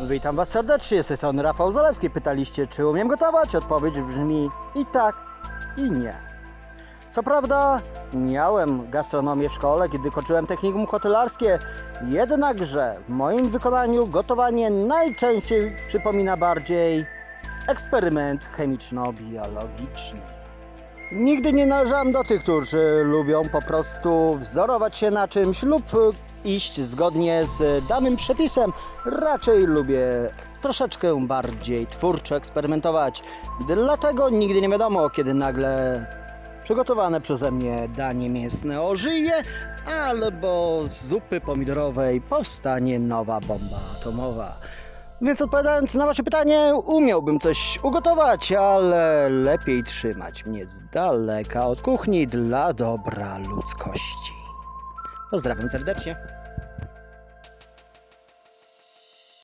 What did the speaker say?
Witam Was serdecznie, tej strony Rafał Zalewski. Pytaliście, czy umiem gotować? Odpowiedź brzmi i tak, i nie. Co prawda, miałem gastronomię w szkole, kiedy kończyłem technikum hotelarskie, jednakże w moim wykonaniu gotowanie najczęściej przypomina bardziej eksperyment chemiczno-biologiczny. Nigdy nie należałem do tych, którzy lubią po prostu wzorować się na czymś lub iść zgodnie z danym przepisem. Raczej lubię troszeczkę bardziej twórczo eksperymentować. Dlatego nigdy nie wiadomo, kiedy nagle przygotowane przeze mnie danie mięsne ożyje, albo z zupy pomidorowej powstanie nowa bomba atomowa. Więc odpowiadając na Wasze pytanie, umiałbym coś ugotować, ale lepiej trzymać mnie z daleka od kuchni dla dobra ludzkości. Pozdrawiam serdecznie.